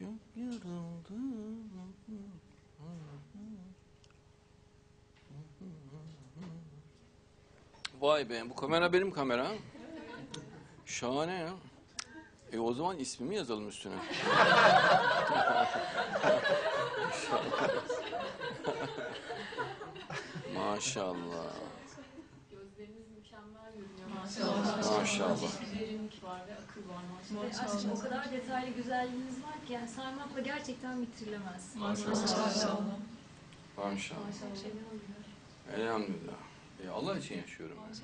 Gök yarıldı. Vay be bu kamera benim kamera. Şahane ya. E o zaman ismimi yazalım üstüne. Maşallah. Maşallah. Maşallah. Derinlik var ve akıl var maşallah. Aşkım o kadar detaylı güzelliğiniz var ki yani saymakla gerçekten bitirilemez. Maşallah. Maşallah. Maşallah. Elhamdülillah. E Allah için yaşıyorum. ben.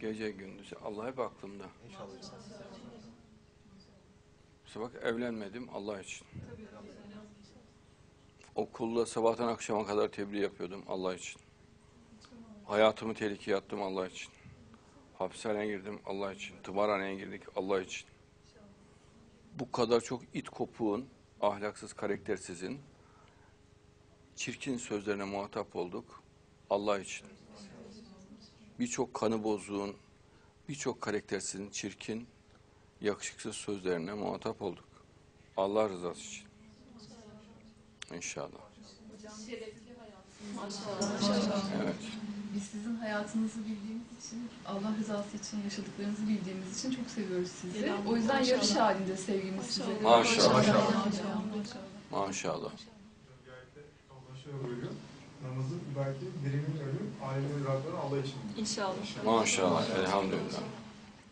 Gece gündüz Allah hep aklımda. İşte bak evlenmedim Allah için. Okulda sabahtan akşama kadar tebliğ yapıyordum Allah için. Hayatımı tehlikeye attım Allah için. Hapishaneye girdim Allah için. Tımarhaneye girdik Allah için. Bu kadar çok it kopuğun, ahlaksız, karaktersizin, çirkin sözlerine muhatap olduk Allah için. Birçok kanı bozuğun, birçok karaktersizin, çirkin, yakışıksız sözlerine muhatap olduk. Allah rızası için. İnşallah. Evet. Hayatınızı bildiğimiz için, Allah rızası için yaşadıklarınızı bildiğimiz için çok seviyoruz sizi. Elhamdülillah. O yüzden yarış halinde sevgimiz size. Maşallah. Maşallah. Maşallah. Özellikle Allah şöyle buyuruyor. Namazın belki birinin ölüm, ailenin evlatları Allah için. İnşallah. Maşallah. Elhamdülillah.